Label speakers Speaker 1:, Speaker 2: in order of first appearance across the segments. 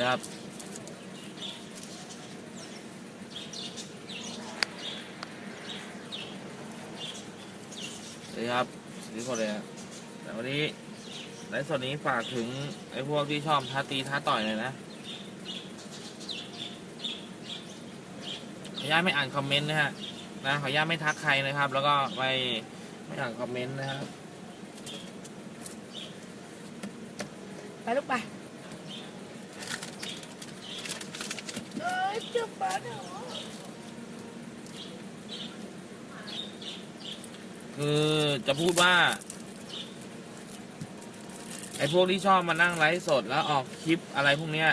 Speaker 1: ดีครับสวัสดีครับสวัสดีคนเลยครับแต่วันนี้ในส่วนนี้ฝากถึงไอ้พวกที่ชอบท้าตีท้าต่อยเลยนะขออนุญาตไม่อ่านคอมเมนต์นะฮะนะขออนุญาตไม่ทักใครนะครับ แล้วก็ไม่ไม่อ่านคอมเมนต์นะครับ
Speaker 2: ไปลูกไปเอ้ยเจ็บปะเนี่ย
Speaker 1: คือจะพูดว่า ไอ้พวกที่ชอบมานั่งไลฟ์สดแล้วออกคลิปอะไรพวกเนี้ย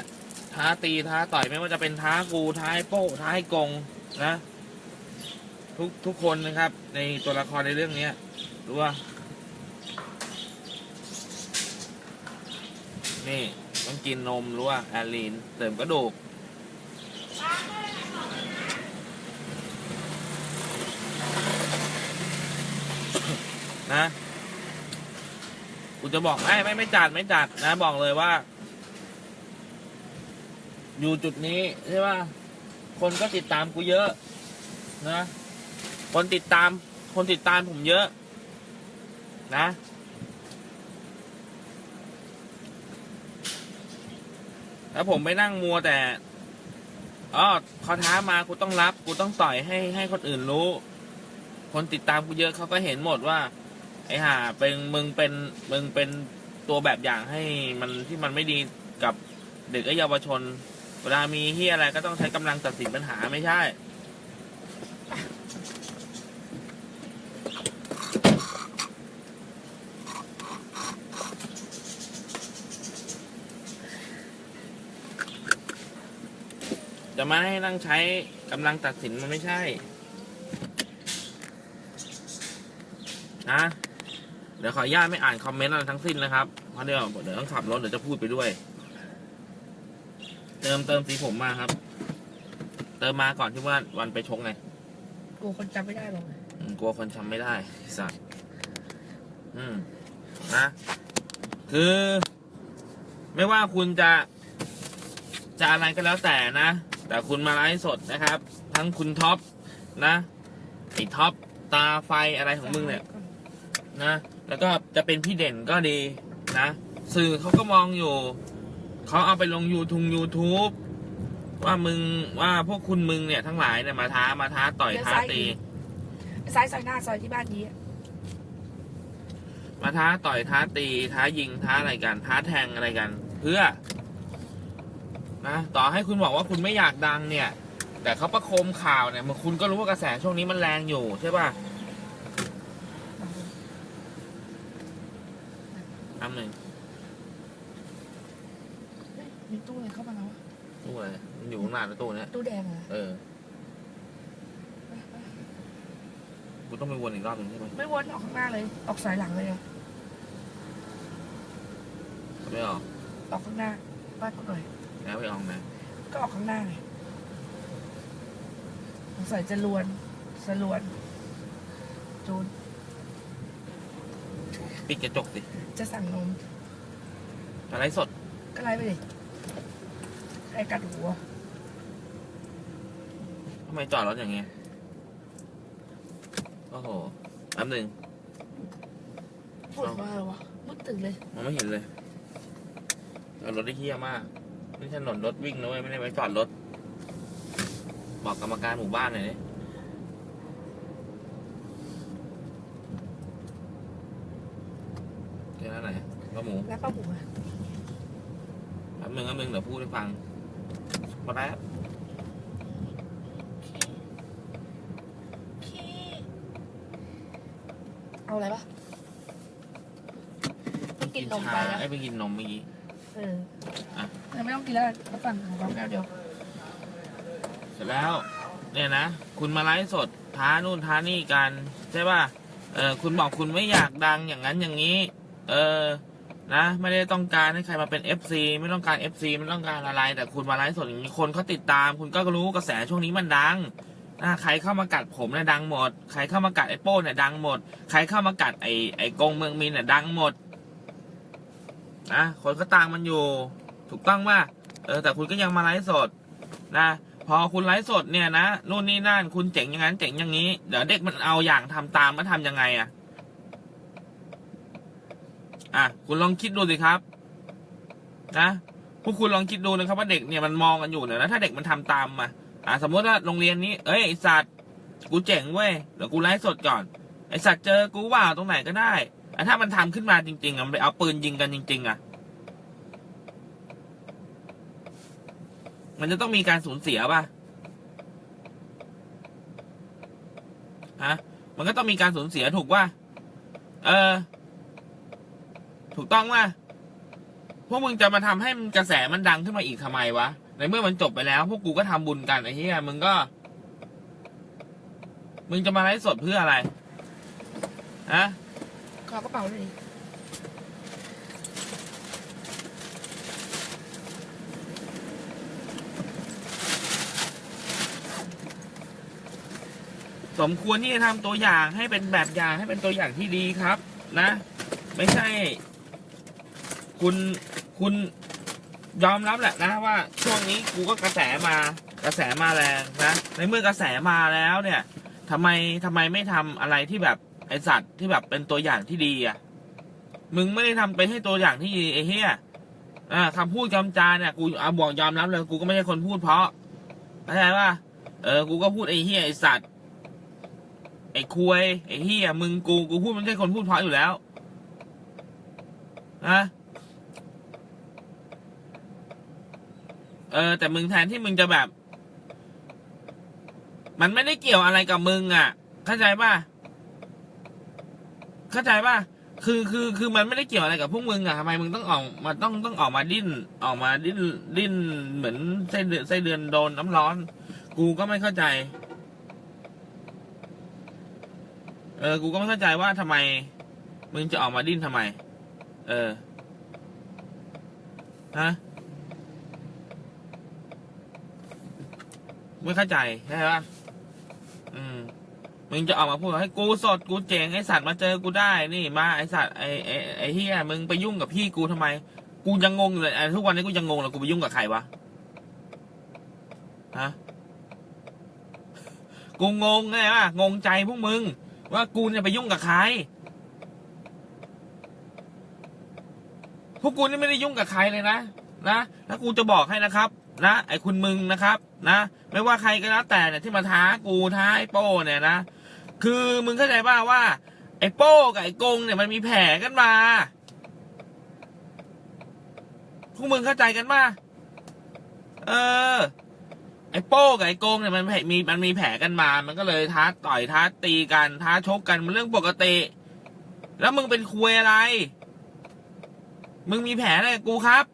Speaker 1: ท้าตีท้าต่อยไม่ว่าจะเป็นท้ากูท้าไอ้โป้ท้าไอ้กงนะ ทุกทุกคนนะครับ ในตัวละครในเรื่องเนี้ยรู้ว่านี่ ต้องกินนมรู้ว่าแอลลีนเสริมกระดูก นะ กูจะบอกไม่ไม่ไม่จัดไม่จัดนะ บอกเลยว่า อยู่จุดนี้ใช่ป่ะคนก็ติดตามกูเยอะ นะ คนติดตาม คนติดตามผมเยอะ นะ แล้วผมไม่นั่งมัวแต่อ๋อเขาท้ามากูต้องรับ กูต้องต่อยให้ให้คนอื่นรู้ คนติดตามกูเยอะเขาก็เห็นหมดว่า ไอ้ห่าเป็นมึงเป็นมึงเป็นตัวแบบอย่างให้มันที่มันไม่ดีกับเด็กและเยาวชน เวลามีเฮียอะไรก็ต้องใช้กำลังตัดสินปัญหาไม่ใช่ จะมาให้นั่งใช้กำลังตัดสินมันไม่ใช่ นะ เดี๋ยวขออนุญาตไม่อ่านคอมเมนต์อะไรทั้งสิ้นนะครับเพราะเดี๋ยวเดี๋ยวต้องขับรถเดี๋ยวจะพูดไปด้วย เติมเติมสีผมมาครับ เติมมาก่อนที่ว่าวันไปชกไง
Speaker 2: กูคนจำไม่ได้หรอก
Speaker 1: อืมกลัวคนจำไม่ได้ไอ้สัตว์อืมนะคือ ไม่ว่าคุณจะ จะอะไรก็แล้วแต่นะ แต่คุณมาไลฟ์สดนะครับ ทั้งคุณท็อปนะไอ้ท็อปตาไฟอะไรของมึงเนี่ย นะ แล้วก็จะเป็นพี่เด่นก็ดีนะ สื่อเขาก็มองอยู่ เขาเอาไปลงยูทูบยูทูบว่ามึงว่าพวกคุณมึงเนี่ยทั้งหลายเนี่ยมาท้ามาท้าต่อยท้าตี
Speaker 2: ซ้ายซอยหน้าซอยที่บ้านนี้อะ
Speaker 1: มาท้าต่อยท้าตี ท้ายิงท้าอะไรกัน ท้าแทงอะไรกัน เพื่อนะต่อให้คุณบอกว่าคุณไม่อยากดังเนี่ย แต่เขาประโคมข่าวเนี่ยมันคุณก็รู้ว่ากระแสช่วงนี้มันแรงอยู่ใช่ป่ะ อันหนึ่ง
Speaker 2: เฮ้ยมีตู้อะไรเข้ามาแล้ววะ
Speaker 1: ตู้อะไรมันอยู่ข้างหน้าในตู้เนี้ย
Speaker 2: ตู้แดงเหรอ
Speaker 1: เออกูต้องไปวนอีกรอบหนึ่งใช่ไหม
Speaker 2: ไม่วนออกข้างหน้าเลย ออกสายหลังเลยอะ
Speaker 1: ไม่ออก
Speaker 2: ออกข้างหน้าบ้านกูหน่อย
Speaker 1: แล้วไปออกนะ
Speaker 2: ก็ออกข้างหน้าไงสงสัยจะลวนสลวนจูน
Speaker 1: ปิดกระจกสิ
Speaker 2: จะสั่งนม
Speaker 1: อะไรสด
Speaker 2: ก็ไล่ไปดิไอ้กัดหัว
Speaker 1: ทำไมจอดรถอย่างเงี้ยโอ้โหแป๊บหนึ่ง
Speaker 2: ปวดว่าเลยวะมึดตึงเลย
Speaker 1: มองไม่เห็นเลยจอดรถได้เฮี้ยมากนี่ถนนรถวิ่งนะเว้ยไม่ได้ไว้จอดรถ บอกกรรมการหมู่บ้านหน่อยดิเจอแล้วไหนป้าหมู
Speaker 2: แล้วป้าหมูอะ
Speaker 1: แป๊บนึงแป๊บนึงเดี๋ยวพูดให้ฟังมาแล้ว
Speaker 2: เอาอะไรปะต้องกินนมไป
Speaker 1: ชา
Speaker 2: แล้ว
Speaker 1: ไอ้ยไปกินนมเมื่อกี้
Speaker 2: เออ
Speaker 1: อะ
Speaker 2: งั้นไม่ต้องกินแล้วมาสั่งของเราแก้วเดียว
Speaker 1: เสร็จแล้ว เนี่ยนะ คุณมาไลฟ์สดท้านู่นท้านี่กัน ใช่ป่ะ เออคุณบอกคุณไม่อยากดังอย่างนั้นอย่างนี้ เออ นะ ไม่ได้ต้องการให้ใครมาเป็น FC ไม่ต้องการ FC ไม่ต้องการอะไร แต่คุณมาไลฟ์สดอย่างนี้คนเขาติดตาม คุณก็รู้กระแสช่วงนี้มันดังนะใครเข้ามากัดผมเนี่ยดังหมด ใครเข้ามากัดไอ้โป้เนี่ยดังหมด ใครเข้ามากัดไอ้ไอ้กงเมืองมินเนี่ยดังหมดนะคนก็ตามมันอยู่ ถูกต้องว่าเออแต่คุณก็ยังมาไลฟ์สดนะพอคุณไลฟ์สดเนี่ยนะนู่นนี่นั่นคุณเจ๋งอย่างนั้นเจ๋งอย่างนี้ เดี๋ยวเด็กมันเอาอย่างทำตามมาทำยังไงอะ อะคุณลองคิดดูสิครับ นะพวกคุณลองคิดดูนะครับ ว่าเด็กเนี่ยมันมองกันอยู่เนี่ยแล้วถ้าเด็กมันทำตามมาอะสมมติว่าโรงเรียนนี้ เอ้ยไอสัตว์กูเจ๋งเว้ยเดี๋ยวกูไลฟ์สดก่อน ไอสัตว์เจอกูว่าตรงไหนก็ได้อะถ้ามันทำขึ้นมาจริงๆอะมันไปเอาปืนยิงกันจริง ๆ อะ มันจะต้องมีการสูญเสียป่ะฮะมันก็ต้องมีการสูญเสียถูกป่ะเออ ถูกต้องป่ะพวกมึงจะมาทำให้มันกระแสมันดังขึ้นมาอีกทำไมวะ ในเมื่อมันจบไปแล้ว พวกกูก็ทำบุญกันไอ้เหี้ยมึงก็ มึงจะมาไลฟ์สดเพื่ออะไรฮะ
Speaker 2: ขอกระเป๋าเลยดิ
Speaker 1: สมควรที่จะทำตัวอย่างให้เป็นแบบอย่างให้เป็นตัวอย่างที่ดีครับ นะ ไม่ใช่ คุณคุณยอมรับแหละนะว่าช่วงนี้กูก็กระแสมากระแสมาแรงนะในเมื่อกระแสมาแล้วเนี่ยทำไมทำไมไม่ทำอะไรที่แบบไอสัตว์ที่แบบเป็นตัวอย่างที่ดีอะมึงไม่ได้ทำไปให้ตัวอย่างที่ดีไอ้เหี้ยอ่าคำพูดคำจาเนี่ยกูเอาบอกยอมรับเลยกูก็ไม่ใช่คนพูดเพราะเข้าใจป่ะเออกูก็พูดไอ้เหี้ยไอสัตว์ไอ้คุยไอ้เฮียมึงกูกูพูดมันไม่ใช่คนพูดเพราะอยู่แล้วนะ เออ แต่มึงแทนที่มึงจะแบบ มันไม่ได้เกี่ยวอะไรกับมึงอะ เข้าใจป่ะ เข้าใจป่ะ คือคือคือมันไม่ได้เกี่ยวอะไรกับพวกมึงอะทำไมมึงต้องออกมาต้องต้องออกมาดิ้น ออกมาดิ้นดิ้นเหมือนไส้เดือนไส้เดือนโดนน้ำร้อน กูก็ไม่เข้าใจ เออ กูก็ไม่เข้าใจว่าทำไม มึงจะออกมาดิ้นทำไม เออ ฮะ ไม่เข้าใจใช่ปะอืมมึงจะออกมาพูดให้กูสดกูเจ๋งไอสัตว์มาเจอกูได้นี่มาไอสัตว์ไอไอไอเฮียมึงไปยุ่งกับพี่กูทำไม กูยังงงเลยทุกวันนี้กูยังงงเลยกูไปยุ่งกับใครวะฮะกูงงไงวะงงใจพวกมึง ว่ากูเนี่ยไปยุ่งกับใครพวกกูนี่ไม่ได้ยุ่งกับใครเลยนะนะแล้วกูจะบอกให้นะครับ นะไอ้คุณมึงนะครับนะไม่ว่าใครก็แล้วแต่เนี่ยที่มาท้ากูท้าไอ้โป้เนี่ยนะคือมึงเข้าใจป่าว่า ไอ้โป้กับไอ้กงเนี่ยมันมีแผลกันมาพวกมึงเข้าใจกันป่ะเออ ไอ้โป้กับไอ้โกงเนี่ยมันมีมันมีแผลกันมา มันก็เลยท้าต่อยท้าตีกันท้าชกกันมันเรื่องปกติ แล้วมึงเป็นคุยอะไร มึงมีแผลอะไรกับกูครับ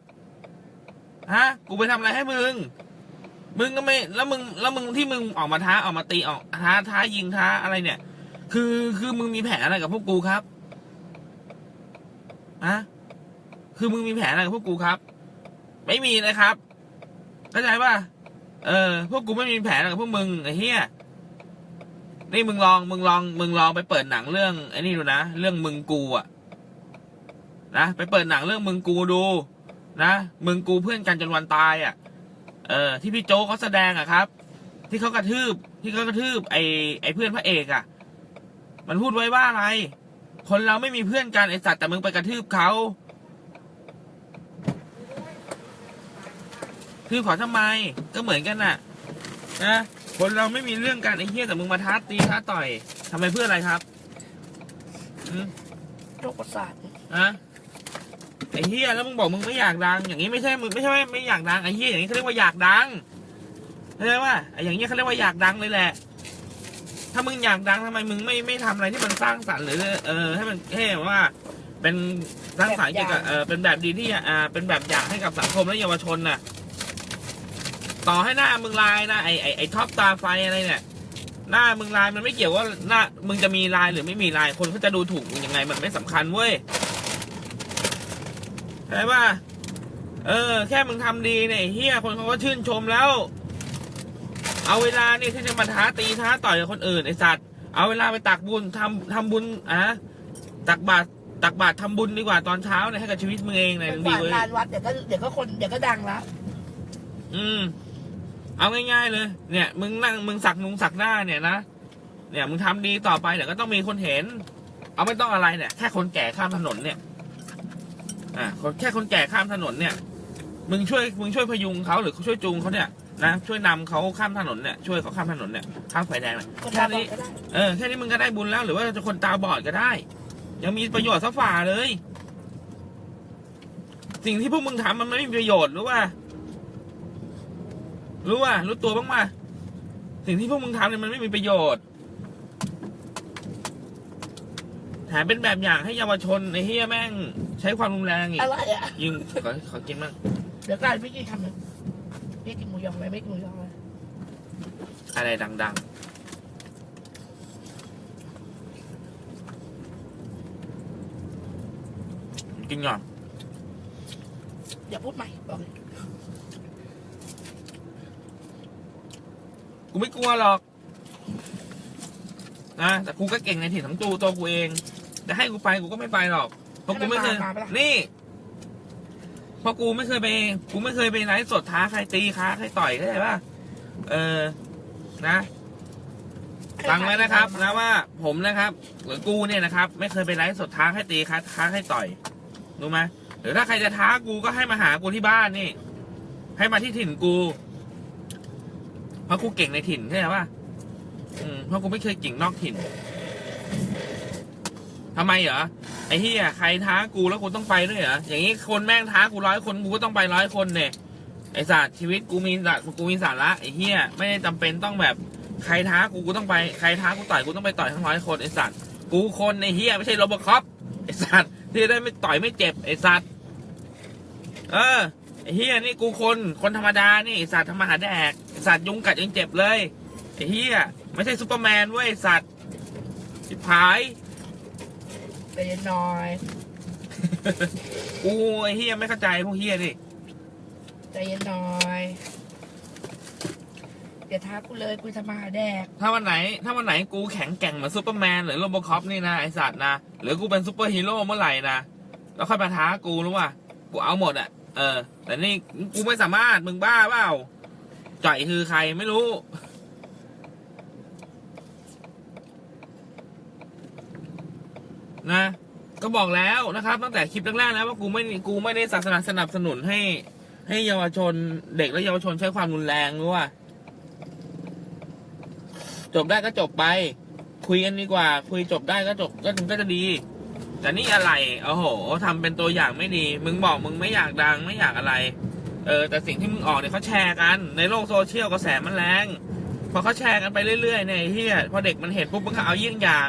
Speaker 1: ฮะ กูไปทำอะไรให้มึง มึงก็ไม่ แล้วมึง แล้วมึงที่มึงออกมาท้าออกมาตีออกท้าท้ายิงท้าอะไรเนี่ย คือคือมึงมีแผลอะไรกับพวกกูครับฮะคือมึงมีแผลอะไรกับพวกกูครับ ไม่มีนะครับเข้าใจป่ะเออ พวกกูไม่มีแผนกับพวกมึงไอ้เหี้ยนี่มึงลองมึงลองมึงลองไปเปิดหนังเรื่องไอ้นี่ดูนะเรื่องมึงกูอะนะไปเปิดหนังเรื่องมึงกูดู นะมึงกูเพื่อนกันจนวันตายอะเออ ที่พี่โจกเขาแสดงอะครับ ที่เขากระทืบ ที่เขากระทืบไอ้ไอ้เพื่อนพระเอกอะมันพูดไว้ว่าอะไร คนเราไม่มีเพื่อนกันไอ้สัตว์แต่มึงไปกระทืบเขาทืบเขาทำไมก็เหมือนกันน่ะนะคนเราไม่มีเรื่องกันไอ้เหี้ยแต่มึงมาท้าตีท้าต่อยทำไมเพื่ออะไรครับอืม
Speaker 2: โรคประสาท
Speaker 1: อะ ไอ้เฮียแล้วมึงบอกมึงไม่อยากดัง อย่างนี้ไม่ใช่มึงไม่ใช่ไม่อยากดังไอ้เฮียอย่างนี้เขาเรียกว่าอยากดังเข้าใจว่าไอ้อย่างนี้เขาเรียกว่าอยากดังเลยแหละ ถ้ามึงอยากดังทำไมมึงไม่ไม่ทำอะไรที่มันสร้างสรรค์หรือเออให้มันให้แบบว่า เป็นสร้างสรรค์เกี่ยวกับเออเป็นแบบดีที่อ่าเป็นแบบอย่างให้กับสังคมและเยาวชนน่ะ ต่อให้หน้ามึงลายนะไอไอไอท็อปตาไฟอะไรเนี่ยหน้ามึงลายมันไม่เกี่ยวว่าหน้ามึงจะมีลายหรือไม่มีลายคนเขาจะดูถูกมึงยังไง มันไม่สำคัญเว้ย ช่ป่ะเออ แค่มึงทำดีเนี่ยไอ้เฮียคนเขาก็ชื่นชมแล้ว เอาเวลานี่ที่จะมาท้าตีท้าต่อยกับคนอื่นไอสัตว์เอาเวลาไปตักบุญทำทำบุญอะตักบาตรตักบาตรทำบุญดีกว่าตอนเช้าเนี่ยให้กับชีวิตมึงเองเนี่ย
Speaker 2: เป็น
Speaker 1: ดี
Speaker 2: กวาด
Speaker 1: เว้ย
Speaker 2: ลานวัดเดี๋ยวก็เดี๋ยวก็คนเดี๋ยวก็ดังแล้ว
Speaker 1: อืม เอาง่ายๆเลย เนี่ย มึงนั่งมึงสักนุงสักหน้าเนี่ยนะเนี่ยมึงทำดีต่อไปเดี๋ยวก็ต้องมีคนเห็น เอาไม่ต้องอะไรเนี่ยแค่คนแก่ข้ามถนนเนี่ย อ่าแค่คนแก่ข้ามถนนเนี่ย มึงช่วยมึงช่วยพยุงเขาหรือช่วยจูงเขาเนี่ยนะช่วยนำเขาข้ามถนนเนี่ยช่วยเขาข้ามถนนเนี่ยข้ามไฟแดงเนี่ยแค่นี้เออแค่นี้มึงก็ได้บุญแล้ว หรือว่าจะคนตาบอดก็ได้ ยังมีประโยชน์ซะฝ่าเลย สิ่งที่พวกมึงทำมันไม่มีประโยชน์รู้ป่ะรู้ป่ะรู้ตัวบ้างป่ะสิ่งที่พวกมึงทำเนี่ยมันไม่มีประโยชน์แถมเป็นแบบอย่างให้เยาวชนไอ้เฮียแม่ง ใช้ความรุนแรงอีก
Speaker 2: อะไรอะ
Speaker 1: ยิงขอขอกินบ้าง
Speaker 2: เดี๋ยวกลายพี่กินคำหนึ่งพี่กินหมูยองไหมไม่กินหมูยองเลย
Speaker 1: อะไรดังๆ กินก่อน
Speaker 2: อย่าพูดใหม่บอกเลย
Speaker 1: กูไม่กลัวหรอกนะแต่กูก็เก่งในถิ่นของตูตัวกูเองจะให้กูไปกูก็ไม่ไปหรอก เพราะกูไม่เคย นี่ เพราะกูไม่เคยไป กูไม่เคยไปไลฟ์สดท้าใครตีค้าใครต่อยเข้าใจป่ะ เออ นะฟังไว้นะครับนะว่า ผมนะครับ หรือกูเนี่ยนะครับ ไม่เคยไปไลฟ์สดท้าให้ตีค้าท้าให้ต่อยรู้ไหมหรือถ้าใครจะท้ากูก็ให้มาหากูที่บ้านนี่ ให้มาที่ถิ่นกูเพราะกูเก่งในถิ่นใช่ไหมป่ะอืมเพราะกูไม่เคยเก่งนอกถิ่น ทำไมเหรอไอ้เฮียใครท้ากูแล้วกูต้องไปด้วยเหรออย่างนี้คนแม่งท้ากูร้อยคนกูก็ต้องไปร้อยคนเนี่ยไอ้สัตว์ชีวิตกูมีสัตว์กูมีสาระไอ้เฮียไม่ได้จำเป็นต้องแบบใครท้ากูกูต้องไปใครท้ากูต่อยกูต้องไปต่อยทั้งร้อยคนไอสัตว์กูคนไอเฮียไม่ใช่โรบอคอปไอสัตว์ที่ได้ไม่ต่อยไม่เจ็บไอสัตว์เออไอเฮียนี่กูคนคนธรรมดานี่ไอสัตว์ทำมหาแดกไอสัตว์ยุงกัดยังเจ็บเลยไอเฮียไม่ใช่ซูเปอร์แมนเว้ยไอสัตว์สิบหาย
Speaker 2: ใจเย็นหน่อย
Speaker 1: กูไอเฮียไม่เข้าใจพวกเฮียดิ
Speaker 2: ใจเย็นหน่อยอย่าท้ากูเลยกูจะมาหาแดก
Speaker 1: ถ้าวันไหน ถ้าวันไหนกูแข็งแกร่งเหมือนซูเปอร์แมนหรือโรบอคอปนี่นะไอสัตว์นะหรือกูเป็นซูเปอร์ฮีโร่เมื่อไหร่นะแล้วค่อยมาท้ากูรู้ป่ะกูเอาหมดอะเออ แต่นี่กูไม่สามารถมึงบ้าเปล่าจ่อยคือใครไม่รู้ นะ ก็บอกแล้วนะครับ ตั้งแต่คลิปแรกๆแล้วว่ากูไม่กูไม่ได้ศาสนาสนับสนุนให้ ให้เยาวชนเด็กและเยาวชนใช้ความรุนแรงรู้ป่ะจบได้ก็จบไป คุยกันดีกว่า คุยจบได้ก็จบก็ก็จะดี แต่นี่อะไรโอ้โหทำเป็นตัวอย่างไม่ดี มึงบอกมึงไม่อยากดังไม่อยากอะไร เออ แต่สิ่งที่มึงออกเนี่ยเขาแชร์กัน ในโลกโซเชียลกระแสมันแรงพอเขาแชร์กันไปเรื่อยๆเนี่ยไอ้เฮียพอเด็กมันเห็นปุ๊บมันก็เอาเยี่ยงอย่าง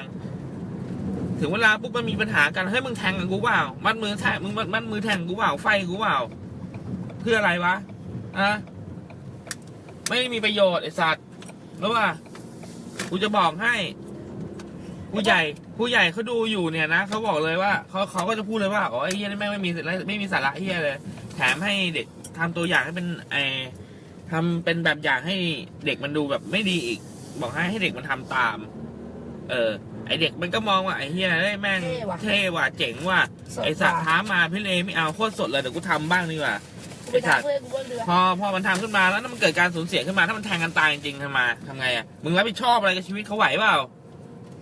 Speaker 1: ถึงเวลาปุ๊บมันมีปัญหากันเฮ้ยมึงแทงกับกูเปล่ามัดมือแทงมึงมัดมือแทงกูเปล่าไฟกูเปล่าเพื่ออะไรวะอะไม่มีประโยชน์ไอสัตว์รู้ป่ะกูจะบอกให้ ผู้ใหญ่ ผู้ใหญ่เขาดูอยู่เนี่ยนะเขาบอกเลยว่าเขาเขาก็จะพูดเลยว่าอ๋อไอ้เฮียนี่แม่งไม่มีไม่มีสาระเฮียเลย แถมให้เด็กทำตัวอย่างให้เป็นไอทำเป็นแบบอย่างให้เด็กมันดูแบบไม่ดีอีก บอกให้ให้เด็กมันทำตาม เออ ไอเด็กมันก็มองว่าไอเฮียเฮ้ยแม่ง
Speaker 2: เท่ว่ะ
Speaker 1: เท่ว่ะเจ๋งว่ะ
Speaker 2: สด
Speaker 1: ไอสัตว์
Speaker 2: กว่า
Speaker 1: ท้ามาพี่เลไม่เอาโคตรสดเลยเดี๋ยวกูทำบ้างดีกว่า
Speaker 2: กูไปท้าเพื่อนกูบนเรือ
Speaker 1: พอพอมันทำขึ้นมาแล้วถ้ามันเกิดการสูญเสียขึ้นมาถ้ามันแทงกันตายจริงๆทำไมาทำไงอะมึงรับผิดชอบอะไรกับชีวิตเขาไหวเปล่า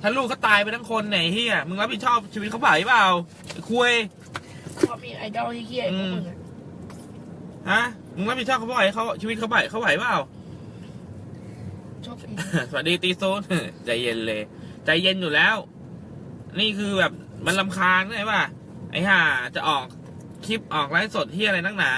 Speaker 1: ถ้าลูกเขาตายไปทั้งคนไหนเฮียมึงรับผิดชอบชีวิตเขาไหวเปล่าไอ้คุย
Speaker 2: เขามีไอดอลเฮี้ยๆพวกมึงอะ
Speaker 1: ฮะมึงรับผิดชอบเขาไหวเขาชีวิตเขาไหวเขาไหวเปล่า
Speaker 2: โชคดี
Speaker 1: สวัสดีตีโซนใจเย็นเลย ใจเย็นอยู่แล้ว นี่คือแบบมันลำคาญใช่ป่ะไอ้ห่าจะออกคลิปออกไลฟ์สดที่อะไรนักหนา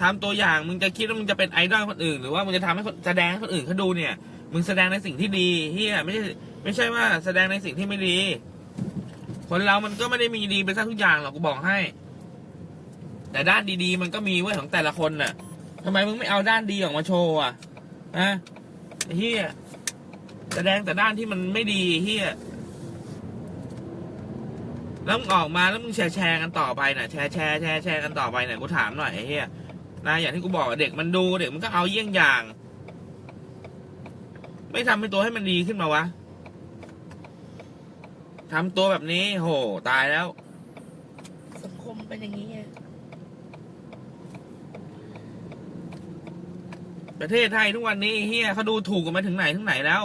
Speaker 1: ทำตัวอย่างมึงจะคิดว่ามึงจะเป็นไอดอลคนอื่น หรือว่ามึงจะทำให้คนแสดงให้คนอื่นเขาดูเนี่ย มึงแสดงในสิ่งที่ดีเฮียไม่ใช่ไม่ใช่ว่าแสดงในสิ่งที่ไม่ดี คนเรามันก็ไม่ได้มีดีไปซะทุกอย่างหรอกกูบอกให้ แต่ด้านดีๆ มันก็มีเว้ยของแต่ละคนน่ะทำไมมึงไม่เอาด้านดีออกมาโชว์อะนะเฮีย แสดงแต่ด้านที่มันไม่ดีเฮียแล้วมึงออกมาแล้วมึงแชร์แชร์กันต่อไปน่ะแชร์แชร์แชร์แชร์กันต่อไปน่ะกูถามหน่อยไอ้เฮียนะอย่างที่กูบอกอะเด็กมันดูเด็กมันก็เอาเยี่ยงอย่าง ไม่ทำให้ตัวให้มันดีขึ้นมาวะทำตัวแบบนี้โหตายแล้ว
Speaker 2: สังคมเป็นอย่างนี้ไง
Speaker 1: ประเทศไทยทุกวันนี้ไอ้เฮียเขาดูถูกกันมาถึงไหนถึงไหนแล้ว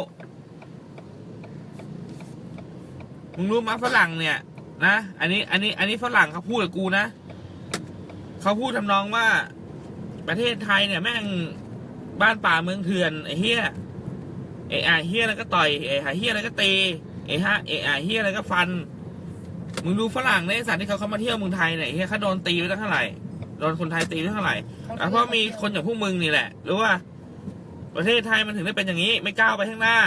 Speaker 1: มึงรู้มั้ยฝรั่งเนี่ย นะอันนี้อันนี้อันนี้ฝรั่งเขาพูดกับกูนะเขาพูดทำนองว่า ประเทศไทยเนี่ยแม่งบ้านป่าเมืองเถื่อนไอ้เฮียเอ้ไอ้เฮียแล้วก็ต่อยเอ้เฮียแล้วก็ตีเอ้ฮะเอ้ไอ้เฮียแล้วก็ฟัน มึงดูฝรั่งเนี่ยไอ้สัตว์ที่เขาเข้ามาเที่ยวเมืองไทยเนี่ยไอ้เฮียเขาโดนตีไปตั้งเท่าไหร่โดนคนไทยตีไปเท่าไหร่อะเพราะมีคนอย่างพวกมึงนี่แหละรู้ว่าประเทศไทยมันถึงได้เป็นอย่างนี้ ไม่ก้าวไปข้างหน้า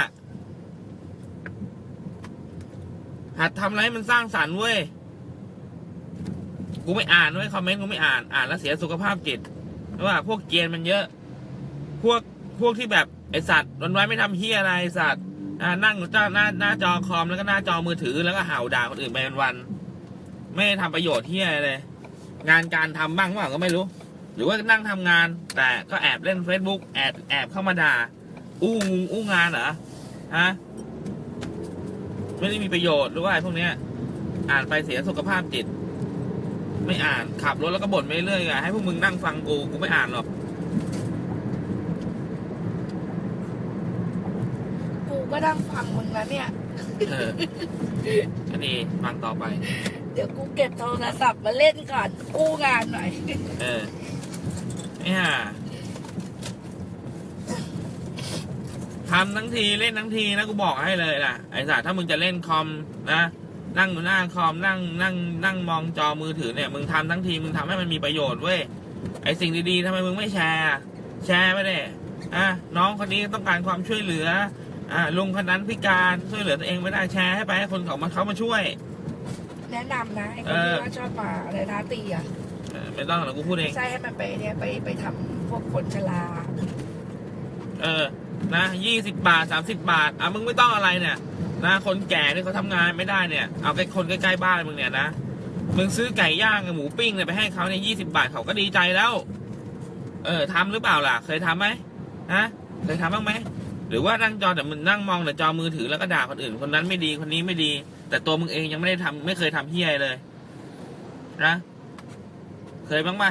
Speaker 1: หัดทำอะไรให้มันสร้างสรรค์เว้ย กูไม่อ่านเว้ยคอมเมนต์กูไม่อ่าน อ่านแล้วเสียสุขภาพจิตเพราะว่าพวกเกียนมันเยอะ พวกพวกที่แบบไอสัตว์วันไว้ไม่ทำเฮียอะไรสัตว์อ่านั่งจ้าหน้าหน้าจอคอมแล้วก็หน้าจอมือถือแล้วก็เห่าด่าคนอื่นไปวันๆไม่ได้ทำประโยชน์เฮียอะไรเลยงานการทำบ้างเปล่าก็ไม่รู้ หรือว่านั่งทำงาน แต่ก็แอบเล่น Facebook แอบแอบเข้ามาด่าอู้งงอู้งานเหรอฮะ ไม่ได้มีประโยชน์หรือว่าไอ้พวกเนี้ย อ่านไปเสียสุขภาพจิต ไม่อ่านขับรถแล้วก็บ่นไปเรื่อยอะให้พวกมึงนั่งฟังกูกูไม่อ่านหรอก
Speaker 2: กูก็นั่งฟังมึงแล้วเนี่ย
Speaker 1: เอออันนี้ฟังต่อไป
Speaker 2: เดี๋ยวกูเก็บโทรศัพท์มาเล่นก่อนกู้งานหน่อย
Speaker 1: เออเนี่ย ทำทั้งทีเล่นทั้งทีนะกูบอกให้เลยล่ะไอ้สัตว์ถ้ามึงจะเล่นคอมนะนั่งอยู่หน้าคอมนั่งนั่งนั่งมองจอมือถือเนี่ยมึงทำทั้งทีมึงทำให้มันมีประโยชน์เว้ยไอ้สิ่งดีๆทำไมมึงไม่แชร์ แชร์ไปเลยอะน้องคนนี้ต้องการความช่วยเหลืออะลุงคนนั้นพิการช่วยเหลือตัวเองไม่ได้แชร์ให้ไปให้คนเขามาเขามาช่วย
Speaker 2: แนะนำนะไอ้คน
Speaker 1: เออ
Speaker 2: ที่ว่าชอบมาอะไรนะตีอะ
Speaker 1: เออไม่ต้องหรอกกูพูดเอง
Speaker 2: ใช่ให้มันไปเนี่ยไปไปทำพวกคนชรา
Speaker 1: เออ นะยี่สิบบาทสามสิบาทอะมึงไม่ต้องอะไรเนี่ยนะคนแก่ที่เขาทำงานไม่ได้เนี่ยเอาใกล้คนใกล้ๆบ้านมึงเนี่ยนะมึงซื้อไก่ย่างกับหมูปิ้งเนี่ยไปให้เขาเนี่ยี่สิบาทเขาก็ดีใจแล้ว เออทำหรือเปล่าล่ะ เคยทำไหมฮะเคยทำบ้างไหมหรือว่านั่งจอแต่มึงนั่งมองแต่จอมือถือแล้วก็ด่าคนอื่น คนนั้นไม่ดีคนนี้ไม่ดี แต่ตัวมึงเองยังไม่ได้ทำไม่เคยทำเฮียเลย นะ เคยบ้างปะ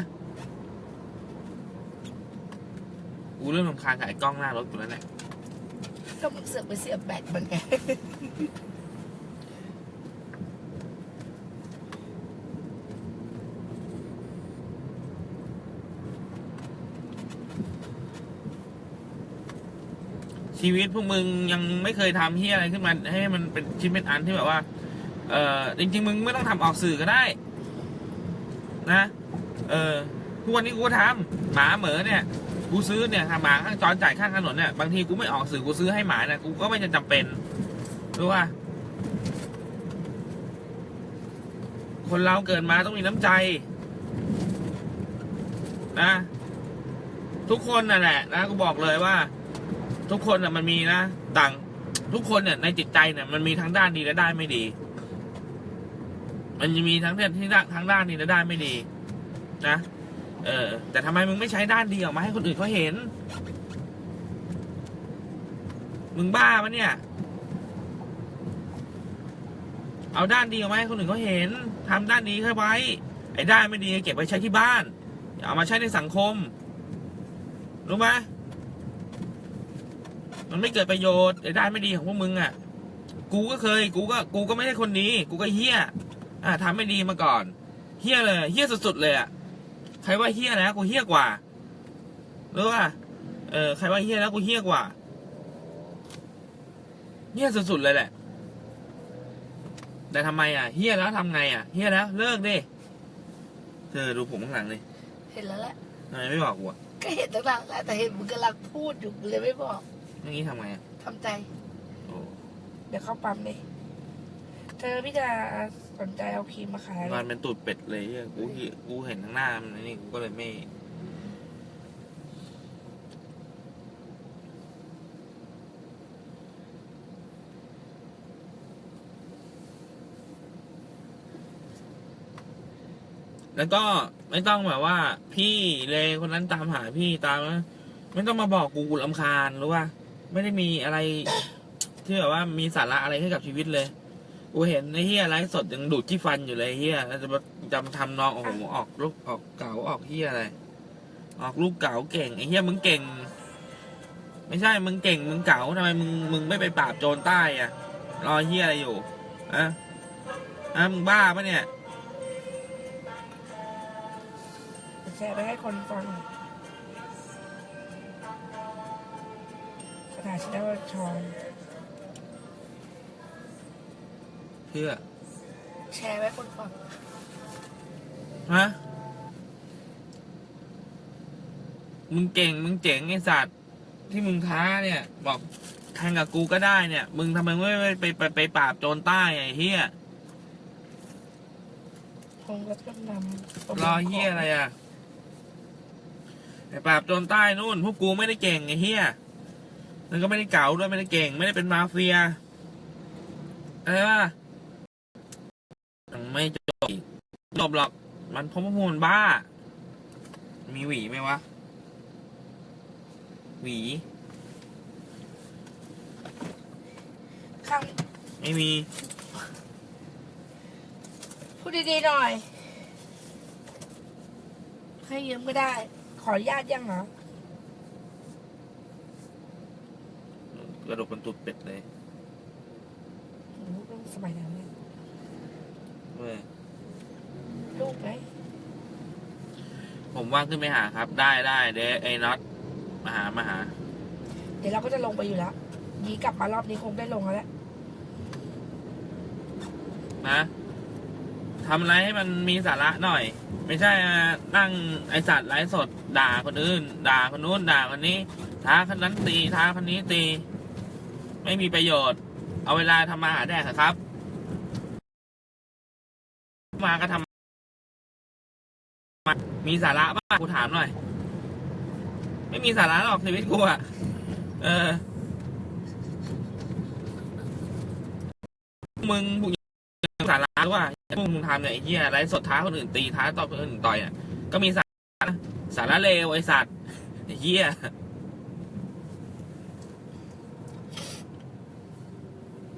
Speaker 1: กูเริ่มรำคาญกับไอ้กล้องหน้ารถกูแล้วเนี่ย
Speaker 2: ก็มึงเสือกไปเสียบแบตมันไง
Speaker 1: ชีวิตพวกมึงยังไม่เคยทำเฮียอะไรขึ้นมาให้มันเป็นชิ้นเป็นอันที่แบบว่า เออจริง ๆ มึงไม่ต้องทำออกสื่อก็ได้ นะ เออทุกวันนี้กูก็ทำหมาเหมือเนี่ย กูซื้อเนี่ยหมาข้างจอนจ่ายข้างถนนเนี่ยบางทีกูไม่ออกสื่อกูซื้อให้หมาเนี่ยกูก็ไม่จำเป็นรู้ป่ะคนเราเกิดมาต้องมีน้ำใจ นะ ทุกคนน่ะแหละนะกูบอกเลยว่า ทุกคนน่ะมันมีนะต่างทุกคนเนี่ยในจิตใจเนี่ยมันมีทั้งด้านดีและด้านไม่ดี มันจะมีทั้งด้านที่ด้านทั้งด้านดีและด้านไม่ดี นะ เออ แต่ทำไมมึงไม่ใช้ด้านดีออกมาให้คนอื่นเขาเห็น มึงบ้าปะเนี่ย เอาด้านดีออกมาให้คนอื่นเขาเห็นทำด้านดีเข้าไว้ ไอ้ด้านไม่ดีเก็บไว้ใช้ที่บ้านอย่าเอามาใช้ในสังคม รู้ไหมมันไม่เกิดประโยชน์ไอ้ด้านไม่ดีของพวกมึงอะ กูก็เคย กูก็ กูก็ไม่ใช่คนดีกูก็เฮี้ย อ่าทำไม่ดีมาก่อน เฮี้ยเลย เฮี้ยสุดๆเลยอะ ครว่าเฮี้ยแล้วกูเฮี้ยกว่ารู้ป่ะเออใครว่าเฮี้ยแล้วกูเฮี้ยกว่าเฮี้ยสุดๆเลยแหละ แต่ทำไมอะเฮี้ยแล้วทำไงอะเฮี้ยแล้วเลิกดิเธอดูผมข้างหลังดิ
Speaker 2: เห็นแล้วแหละ
Speaker 1: ทำไมไม่บอกกูอะ
Speaker 2: ก็เห็นตั้งนานแล้วแต่เห็นมึงกำลังพูดอยู่กูเลยไม่บอก
Speaker 1: อย่างนี้ทำไงอะ
Speaker 2: ทำใจ
Speaker 1: โอ้
Speaker 2: เดี๋ยวเข้าปั๊มเลยเธอพี่ดา สนใจเอาครีมมาขายไหม
Speaker 1: มันเป็นตูดเป็ดเลยเหี้ยกูเหี้ยกูเห็นข้างหน้ามันนี่กูก็เลยไม่แล้วก็ไม่ต้องแบบว่า พี่เลคนนั้นตามหาพี่ตามนะไม่ต้องมาบอกกูกูลำคาญรู้ป่ะไม่ได้มีอะไร ที่แบบว่ามีสาระอะไรให้กับชีวิตเลย กูเห็นไอ้เฮียไลฟ์สดยังดูดที่ฟันอยู่เลยเฮียแล้วจะมาจำทำน้องโอ้โหออกลูกออกเก๋าออกเฮียอะไร ออกลูกเก๋าเก่งไอ้เฮียมึงเก่ง ไม่ใช่มึงเก่งมึงเก๋าทำไมมึงมึงไม่ไปปราบโจรใต้อะรอเฮียอะไรอยู่อะอะมึงบ้าปะเนี่ย
Speaker 2: แชร์ไปให้คนฟังสถานชินวชร
Speaker 1: เพื่อ
Speaker 2: แชร์ไว้คนฟัง
Speaker 1: ฮะมึงเก่ง มึงเจ๋งไอสัตว์ที่มึงท้าเนี่ย บอกแข่งกับกูก็ได้เนี่ย มึงทำไมไม่ไปไปไปไปปราบโจรใต้ไอ้เฮีย
Speaker 2: คงรัฐนำ
Speaker 1: รอเฮียอะไรอะไปปราบโจรใต้นู่น พวกกูไม่ได้เก่งไอ้เฮียมันก็ไม่ได้เก๋าด้วยไม่ได้เก่ง ไม่ได้เป็นมาเฟียอะไรวะยัง ไม่จบอีกจบหรอก มันเพราะว่ามันบ้า มีหวีไหมวะ หวี
Speaker 2: ข้าง
Speaker 1: ไม่มี
Speaker 2: พูดดีๆหน่อย ให้ยืมก็ได้ ขออนุญาตยังเหรอ ก
Speaker 1: ระดูกเป็นตุดเป็ดเลย
Speaker 2: โอ้โหต้องสบายแล้วเนี่ย
Speaker 1: เว้ย
Speaker 2: ลูกไหม
Speaker 1: ผมว่างขึ้นไปหาครับ ได้ได้เดยวไอ้น็อตมาหามาหา
Speaker 2: เดี๋ยวเราก็จะลงไปอยู่แล้วยีกลับมารอบนี้คงได้ลงแล้วแหละ
Speaker 1: นะทำอะไรให้มันมีสาระหน่อย ไม่ใช่มานั่งไอสัตว์ไลฟ์สด ด่าคนอื่น ด่าคนนู้นด่าคนนี้ ท้าคนนั้นตี ท้าคนนี้ตี ไม่มีประโยชน์ เอาเวลาทำมาหาแดกเถอะครับ มาก็ทำ มีสาระป่ะกูถามหน่อย ไม่มีสาระหรอกชีวิตกูอะเออ มึงพวกสาระว่าพวกมึงทำเนี่ยไอ้เหี้ยไลฟ์สดท้าคนอื่นตีท้าต่อคนอื่นต่อยอะก็มีสาระนะสาระเลวไอ้สัตว์ไอ้เหี้ย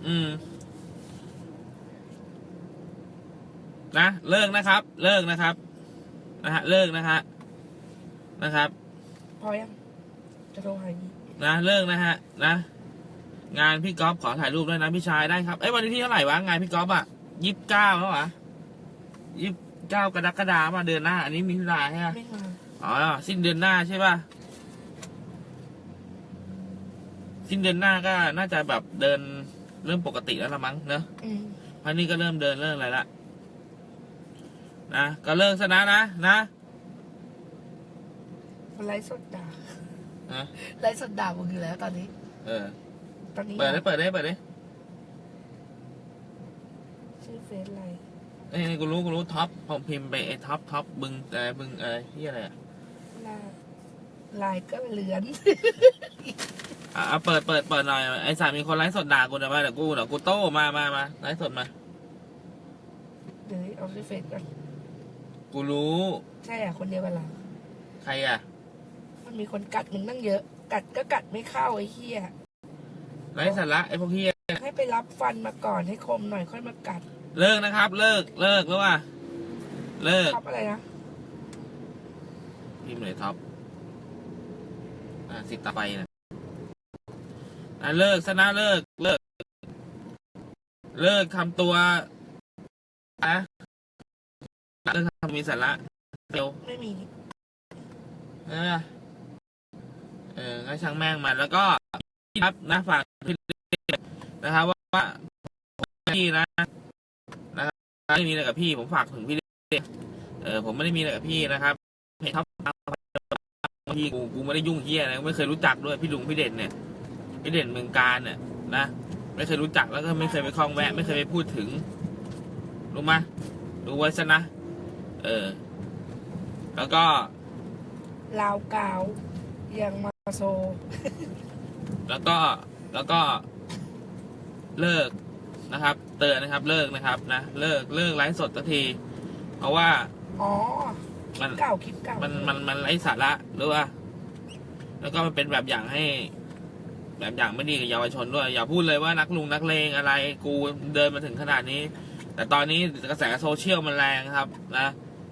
Speaker 1: อืมนะเลิกนะครับ เลิกนะครับ นะฮะเลิกนะฮะนะครับ
Speaker 2: พอยังจะโทรหายี
Speaker 1: นะเลิกนะฮะนะ งานพี่ก๊อฟขอถ่ายรูปด้วยนะพี่ชายได้ครับเอ้ยวันนี้ที่เท่าไหร่วะงานพี่ก๊อฟอะยี่สิบเก้าแล้วเหรอยี่สิบเก้ากรกฎาคมมาเดือนหน้า อันนี้มีเวลาใช่ไหม
Speaker 2: ไม่มา
Speaker 1: อ๋อสิ้นเดือนหน้าใช่ป่ะสิ้นเดือนหน้าก็น่าจะแบบเดินเริ่มปกติแล้วละมั้งเนอะ
Speaker 2: อืม
Speaker 1: เพราะนี่ก็เริ่มเดินเริ่มอะไรละ นะก็เลิกซะนะนะนะ
Speaker 2: มันไลฟ์สดด่า
Speaker 1: นะ
Speaker 2: ไลฟ์สดด่ามึงอยู่แล้วตอนนี้
Speaker 1: เออ
Speaker 2: ตอนนี้
Speaker 1: เปิดได้เปิดได้เปิดได้
Speaker 2: ชื่อเฟซอะไร
Speaker 1: เอ้ยกูรู้กูรู้ท็อปผมพิมพ์ไปไอ้ท็อปท็อปบึงอะไรบึงอะไรที่อะไรอะ
Speaker 2: ลาลายก็เหลือน
Speaker 1: อะเอาเปิดเปิดเปิดหน่อยไอ้สายมีคนไลฟ์สดด่ากูเดี๋ยวมาเดี๋ยวกูเดี๋ยวกูโต้มามามาไลฟ์สดมา
Speaker 2: เดี๋ยวเอาชื่อเฟซก่อน
Speaker 1: กูรู้
Speaker 2: ใช่อะ คนเดียวกันเหรอ
Speaker 1: ใครอะ
Speaker 2: มันมีคนกัดมึงตั้งเยอะ กัดก็กัดไม่เข้าไอ้เหี้ย
Speaker 1: ไร้สาระไอ้พวกเฮีย
Speaker 2: ให้ไปรับฟันมาก่อนให้คมหน่อยค่อยมากัด
Speaker 1: เลิกนะครับ เลิกเลิกแล้วว่ะเลิก
Speaker 2: ชอบอะไรนะ
Speaker 1: พิมพ์เลยท็อปอะสิบตาไปนะอะเลิกซะนะเลิกเลิก เลิกทำตัวอะ เลิกทำมีสาระเร็ว
Speaker 2: ไม่มี
Speaker 1: เออเออก็ช่างแม่งมันแล้วก็ครับนะฝากพี่นะครับว่าว่าพี่นะนะครับไม่มีอะไรกับพี่ผมฝากถึงพี่เออผมไม่ได้มีอะไรกับพี่นะครับเห็นเขาพี่กูกูไม่ได้ยุ่งเฮียอะไรไม่เคยรู้จักด้วยพี่ลุงพี่เด่นเนี่ยพี่เด่นเมืองการเนี่ยนะไม่เคยรู้จักแล้วก็ไม่เคยไปคล้องแวะ ไม่เคยไปพูดถึงรู้ไหมรู้ไว้ซะนะ เออ แล้วก็
Speaker 2: ลาวกาวยังมาโซ
Speaker 1: แล้วก็แล้วก็เลิกนะครับ เตือนนะครับ เลิกนะครับนะเลิกเลิกไลฟ์สดสักที เพราะว่า
Speaker 2: อ๋อ
Speaker 1: มัน
Speaker 2: เก่าคลิปเก่า
Speaker 1: มันมันมันไร้สาระหรือว่า แล้วก็มันเป็นแบบอย่างให้ แบบอย่างไม่ดีกับเยาวชนด้วย อย่าพูดเลยว่านักลุงนักเลงอะไร กูเดินมาถึงขนาดนี้ แต่ตอนนี้กระแสโซเชียลมันแรงครับ นะ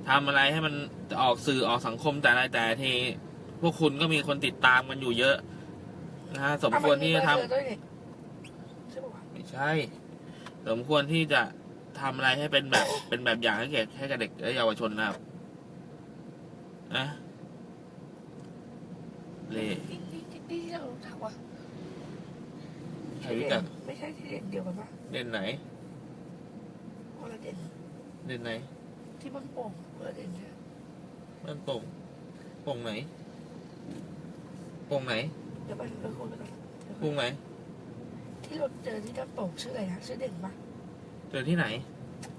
Speaker 1: ทำอะไรให้มันออกสื่อออกสังคมแต่อะไรแต่ทีพวกคุณก็มีคนติดตามกันอยู่เยอะนะฮะสมควรที่จะทำ
Speaker 2: เอามาเบอร์เธอด้วยนี่ใช่ปะวะ
Speaker 1: ไม่ใช่ สมควรที่จะทำอะไรให้เป็นแบบ เป็นแบบอย่างให้แก่ให้กับเด็กและเยาวชนนะครับนะเล่
Speaker 2: นี่นี่นี่นี่ที่เรารู้จักวะ
Speaker 1: ใครรู้จัก
Speaker 2: ไม่ใช่ที่เด่นเดียวกันปะ
Speaker 1: เด่นไหน
Speaker 2: คนละเด่น
Speaker 1: เด่นไหน
Speaker 2: ที่บ้านโป่ง คนละเด่นเนี่ย
Speaker 1: มันโป่งโป่งไหนโป่งไหน
Speaker 2: เดี๋ยวไปเออคนละกัน
Speaker 1: โป่งไหน
Speaker 2: ที่เราเจอที่บ้านโป่งชื่ออะไรนะชื่อเด่นปะ
Speaker 1: เจอที่ไหน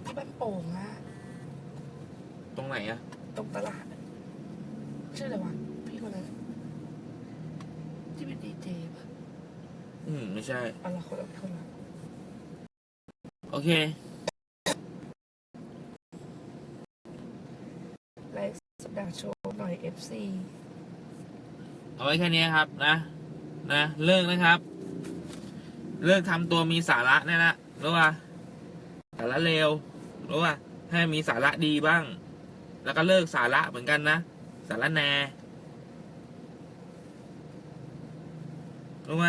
Speaker 2: ที่บ้านโป่งอะ
Speaker 1: ตรงไหนอะ
Speaker 2: ตรงตลาดอะชื่ออะไรวะพี่คนนั้นที่เป็นดีเจปะ
Speaker 1: อืมไม่ใช่
Speaker 2: อะไรคนละคนละ
Speaker 1: โอเค
Speaker 2: ไลฟ์สัปดาห์โชว์หน่อย FC
Speaker 1: เอาไว้แค่นี้ครับ นะ นะเลิกนะครับ เลิกทำตัวมีสาระนี่ละรู้ป่ะสาระเลวรู้ป่ะให้มีสาระดีบ้าง แล้วก็เลิกสาระเหมือนกันนะ สาระแหนรู้ไหม